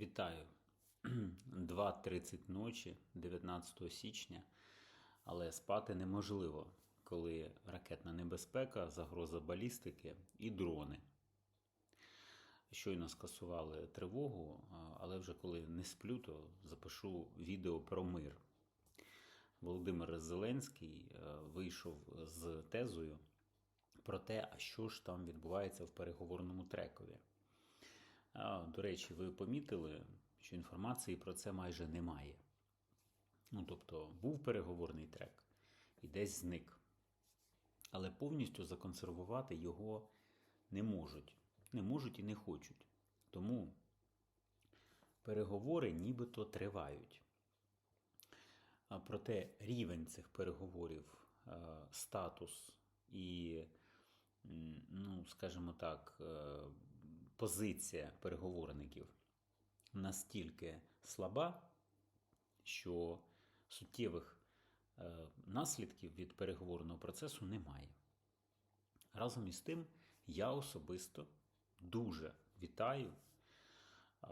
Вітаю. 2.30 ночі, 19 січня, але спати неможливо, коли ракетна небезпека, загроза балістики і дрони. Щойно скасували тривогу, але вже коли не сплю, то запишу відео про мир. Володимир Зеленський е, вийшов з тезою про те, а що ж там відбувається в переговорному трекові. До речі, ви помітили, що інформації про це майже немає. Ну, тобто, був переговорний трек і десь зник. Але повністю законсервувати його не можуть. Не можуть і не хочуть. Тому переговори нібито тривають. А проте рівень цих переговорів, статус і, ну, скажімо так, е, позиція переговорників настільки слаба, що суттєвих е, наслідків від переговорного процесу немає. Разом із тим, я особисто дуже вітаю е,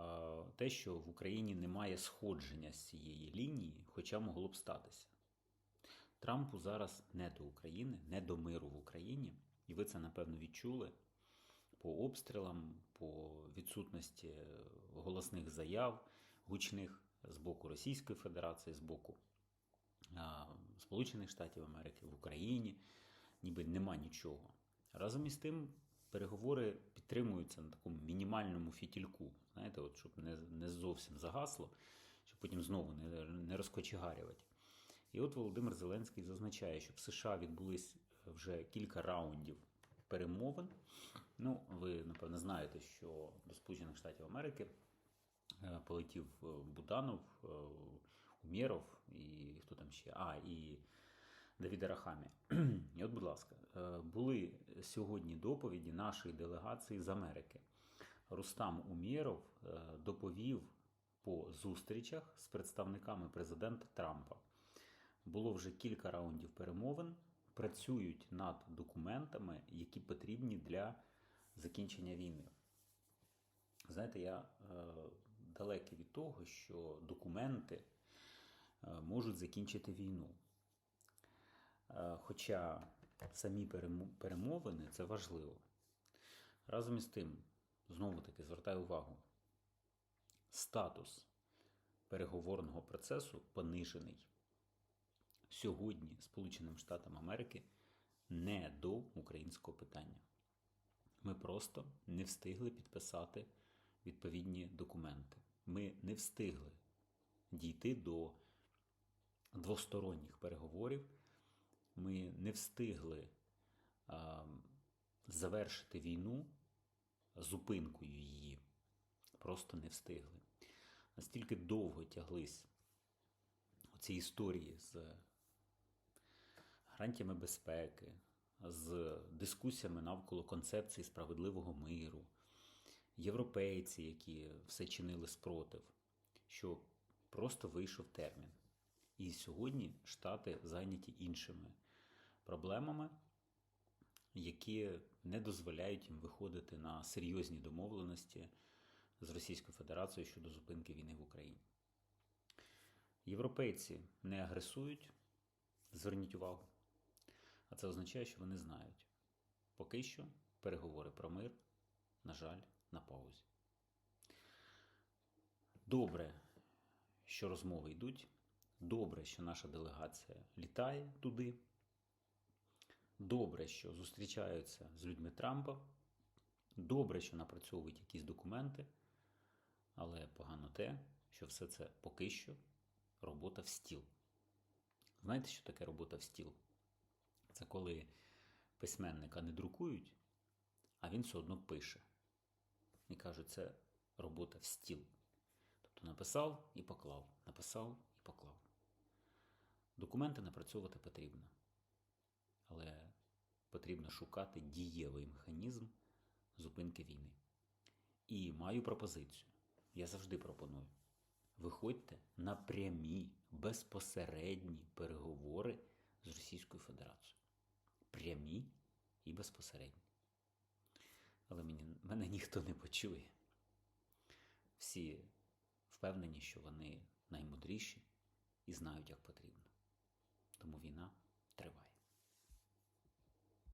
те, що в Україні немає сходження з цієї лінії, хоча могло б статися. Трампу зараз не до України, не до миру в Україні, і ви це напевно відчули по обстрілам, по відсутності голосних заяв, гучних з боку Російської Федерації, з боку Сполучених Штатів Америки в Україні, ніби нема нічого. Разом із тим, переговори підтримуються на такому мінімальному фітільку, знаєте, от, щоб не, не зовсім загасло, щоб потім знову не, не розкочегарювати. І от Володимир Зеленський зазначає, що в США відбулись вже кілька раундів перемовин. Ну, ви напевно знаєте, що до Сполучених Штатів Америки е, полетів е, Буданов, е, Умєров і хто там ще? А, і Давід Арахамі. І от, будь ласка, були сьогодні доповіді нашої делегації з Америки. Рустам Умєров доповів по зустрічах з представниками президента Трампа. Було вже кілька раундів перемовин. Працюють над документами, які потрібні для закінчення війни. Знаєте, я е, далекий від того, що документи е, можуть закінчити війну. Е, хоча самі перемовини це важливо. Разом із тим, знову таки звертаю увагу, статус переговорного процесу понижений. Сьогодні Сполученим Штатам Америки не до українського питання. Ми просто не встигли підписати відповідні документи. Ми не встигли дійти до двосторонніх переговорів. Ми не встигли а, завершити війну зупинкою її. Просто не встигли. Настільки довго тяглись оці історії з гарантіями безпеки, з дискусіями навколо концепції справедливого миру, європейці, які все чинили спротив, що просто вийшов термін. І сьогодні Штати зайняті іншими проблемами, які не дозволяють їм виходити на серйозні домовленості з Російською Федерацією щодо зупинки війни в Україні. Європейці не агресують, зверніть увагу. А це означає, що вони знають. Поки що переговори про мир, на жаль, на паузі. Добре, що розмови йдуть. Добре, що наша делегація літає туди. Добре, що зустрічаються з людьми Трампа. Добре, що напрацьовують якісь документи. Але погано те, що все це поки що робота в стіл. Знаєте, що таке робота в стіл? Це коли письменника не друкують, а він все одно пише. І кажуть, це робота в стіл. Тобто написав і поклав, написав і поклав. Документи напрацьовувати потрібно. Але потрібно шукати дієвий механізм зупинки війни. І маю пропозицію. Я завжди пропоную. Виходьте на прямі, безпосередні переговори з Російською Федерацією. Прямі і безпосередні. Але мені, мене ніхто не почує. Всі впевнені, що вони наймудріші і знають, як потрібно. Тому війна